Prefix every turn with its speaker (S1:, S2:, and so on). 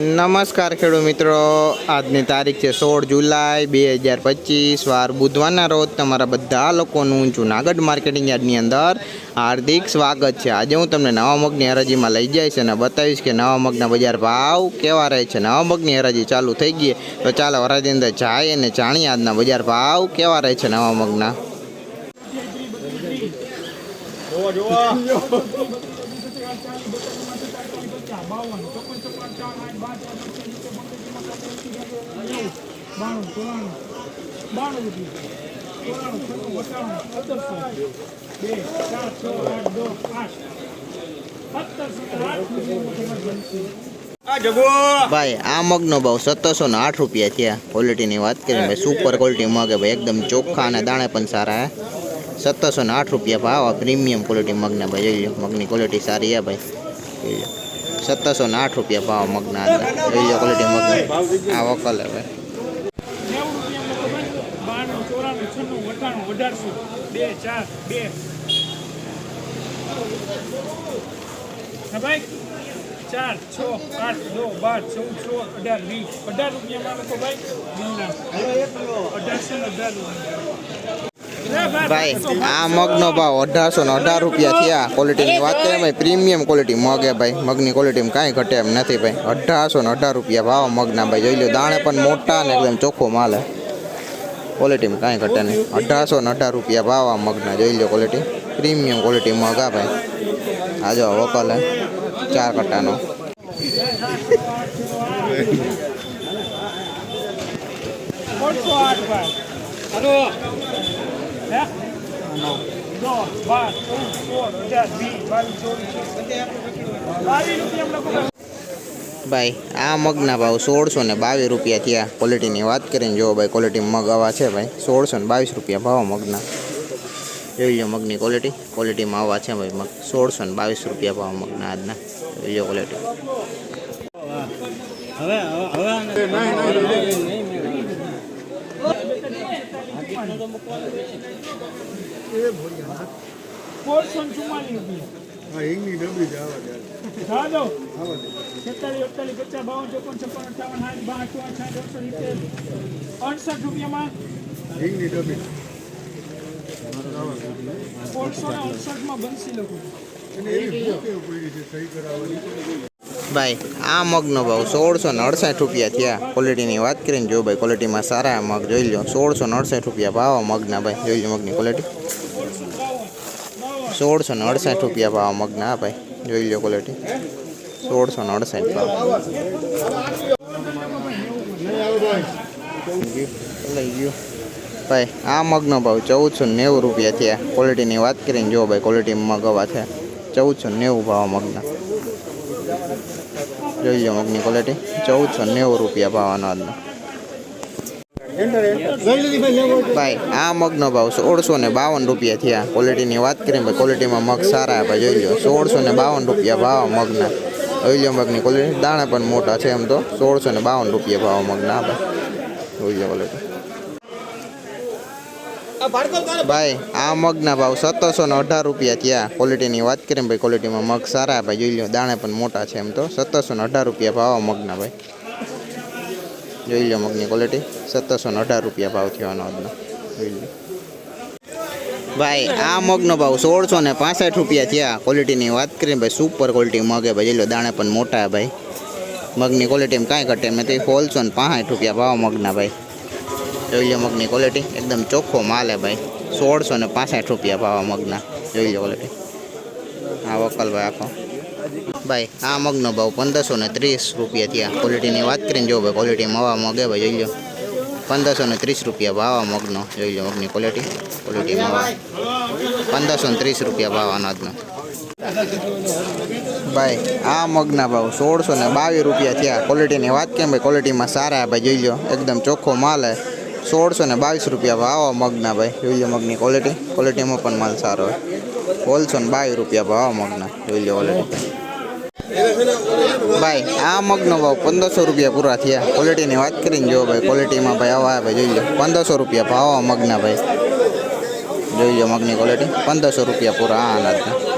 S1: નમસ્કાર ખેડૂત મિત્રો. આજની તારીખ છે સોળ જુલાઈ બે હજાર પચીસ. વાર બુધવારના રોજ તમારા બધા લોકોનું જુનાગઢ માર્કેટિંગ યાર્ડની અંદર હાર્દિક સ્વાગત છે. આજે હું તમને નવા મગની હરાજીમાં લઈ જઈશ અને બતાવીશ કે નવા મગના બજાર ભાવ કેવા રહે છે. નવા મગની હરાજી ચાલુ થઈ ગઈ તો ચાલો હરાજી અંદર જાય અને જાણીએ આજના બજાર ભાવ કેવા રહે છે નવા મગના.
S2: બાણું ચોરાણું બાણું રૂપિયા ચોરાણું છન્નું વટાણું સત્તરસો બે ચાર છ આઠ દો આઠ સત્તરસો ને આઠ રૂપિયા બનશે
S1: ભાઈ આ મગનો ભાવ સત્તરસો ને આઠ રૂપિયા થયા ક્વોલિટીની વાત કરીએ ભાઈ સુપર ક્વોલિટી મગ હે ભાઈ એકદમ ચોખ્ખા અને દાણે પણ સારા હે સત્તરસો ને આઠ રૂપિયા ભાવ આ પ્રીમિયમ ક્વોલિટી મગના ભાઈ જોઈ લો મગની ક્વોલિટી સારી હે ભાઈ જોઈ લો સત્તરસો ને આઠ રૂપિયા ભાવ મગના હતા જોઈ ક્વોલિટી મગ આ વકલ હવે
S2: નેવું ચાર છ આઠ દો બાર ચૌદ સોળ અઢાર વીસ અઢાર રૂપિયામાં તો ભાઈ અઢારસો ને અઢાર
S1: ભાઈ, આ મગનો ભાવ અઢારસો ને અઢાર રૂપિયા થયા ક્વોલિટીની વાત કરીએ ભાઈ પ્રીમિયમ ક્વોલિટી મગ હે ભાઈ, મગની ક્વોલિટીમાં કાંઈ ઘટે એમ નથી ભાઈ. અઢારસો ને અઢાર રૂપિયા ભાવ મગના ભાઈ, જોઈ લો, દાણે પણ મોટા ને એકદમ ચોખ્ખો માલ ક્વોલિટીમાં કાંઈ ઘટે નહીં. અઢારસો ને અઢાર રૂપિયા ભાવ આ મગના, જોઈ લો ક્વોલિટી પ્રીમિયમ ક્વોલિટી મગ આ ભાઈ. આ જો વકલ હે, ચાર કટ્ટાનો.
S2: ઓળખો આઠ ભાઈ
S1: આ મગના ભાવ સોળસો ને બાવીસ રૂપિયા થયા. ક્વોલિટીની વાત કરીને જો ભાઈ ક્વોલિટી મગ આવા છે ભાઈ. સોળસો ને બાવીસ રૂપિયા ભાવ મગના. જોઈ લો મગની ક્વોલિટી ક્વોલિટીમાં આવા છે ભાઈ મગ. સોળસો ને બાવીસ રૂપિયા ભાવ મગના આજના. જોઈ લો ક્વોલિટી
S2: સોળસો ચુમ્માલીસ રૂપિયા. ચાલો છેતાલીસ અડતાલીસ પચાસ બાવન ચોપન છપ્પન અઠાવન સાઠ બાર ચોસઠ સાઠ સિત્તેર અડસઠ રૂપિયામાં સોળસો ને અડસઠમાં બનશે લોકો
S1: ભાઈ, આ મગનો ભાવ સોળસો ને અડસઠ રૂપિયા થયા. ક્વોલિટીની વાત કરીને જો ભાઈ ક્વોલિટીમાં સારા મગ જોઈ લો સોળસો ને અડસઠ રૂપિયા ભાવ મગના ભાઈ. જોઈ લો મગની ક્વોલિટી સોળસો ને અડસઠ રૂપિયા ભાવ મગના ભાઈ. જોઈ લો ક્વોલિટી સોળસો ને અડસઠ ભાવ. ભાઈ, આ મગનો ભાવ ચૌદસો નેવું રૂપિયા થયા. ક્વોલિટીની વાત કરીને જો ભાઈ ક્વોલિટી મગ અવા છે ચૌદસો નેવું ભાવ મગના. જોઈ લો મગની ક્વોલિટી ચૌદસો નેવું રૂપિયા ભાવનો આજનો. ભાઈ, આ મગનો ભાવ સોળસો ને બાવન રૂપિયા થયા. ક્વોલિટીની વાત કરીએ ભાઈ ક્વોલિટીમાં મગ સારા ભાઈ, જોઈ લો, સોળસો ને બાવન રૂપિયા ભાવ મગના. જોઈ લો મગની ક્વોલિટી દાણા પણ મોટા છે એમ તો. સોળસો ને બાવન રૂપિયા ભાવ મગના ભાઈ. જોઈ લો ક્વોલિટી ભાઈ, આ મગના ભાવ સત્તરસો ને અઢાર રૂપિયા થયા. ક્વોલિટીની વાત કરીએ ભાઈ ક્વોલિટીમાં મગ સારા ભાઈ, જોઈ લો દાણે પણ મોટા છે એમ તો. સત્તરસો ને અઢાર રૂપિયા ભાવ મગના ભાઈ. જોઈ લો મગની ક્વોલિટી સત્તરસો ને અઢાર રૂપિયા ભાવ થવાનો આજનો. જોઈ લો ભાઈ, આ મગનો ભાવ સોળસો ને પાસઠ રૂપિયા થયા. ક્વોલિટીની વાત કરીએ ભાઈ સુપર ક્વોલિટી મગ ભાઈ, જોઈ લો દાણે પણ મોટા ભાઈ. મગની ક્વોલિટીમાં કાંઈ ઘટે એમ નથી. સોળસો ને પાસઠ રૂપિયા ભાવ મગના ભાઈ. જોઈ લો મગની ક્વોલિટી એકદમ ચોખ્ખો માલ હે ભાઈ. સોળસો ને પાસઠ રૂપિયા ભાવ મગના. જોઈ લો ક્વોલિટી આ વકલ ભાઈ આખો. ભાઈ, આ મગનો ભાવ પંદરસો ને ત્રીસ રૂપિયા થયા. ક્વોલિટીની વાત કરીને જો ભાઈ ક્વોલિટી મવા મગે ભાઈ, જોઈ લો. પંદરસો ને ત્રીસ રૂપિયા ભાવ આ મગનો. જોઈ લો મગની ક્વોલિટી ક્વોલિટી મવા પંદરસો ને ત્રીસ રૂપિયા ભાવ અનાજનો. ભાઈ, આ મગના ભાવ સોળસો ને બાવીસ રૂપિયા થયા. ક્વોલિટીની વાત કેમ ભાઈ? ક્વોલિટીમાં સારા ભાઈ, જોઈ લો. એકદમ ચોખ્ખો માલ હે. સોળસો ને બાવીસ રૂપિયા ભાવ. મગના ભાઈ, જોઈ લો મગની ક્વોલિટી ક્વોલિટીમાં પણ માલ સારો હોય. ઓલસો ને બાવીસ રૂપિયા ભાવ મગના. જોઈ લો ક્વોલિટી ભાઈ, આ મગનો ભાવ પંદરસો રૂપિયા પૂરા થયા. ક્વોલિટીની વાત કરીને જો ભાઈ ક્વોલિટીમાં ભાઈ આવા ભાઈ જોઈ લો. પંદરસો રૂપિયા ભાવ આ મગના ભાઈ. જોઈ લો મગની ક્વોલિટી પંદરસો રૂપિયા પૂરા, આ અનાજના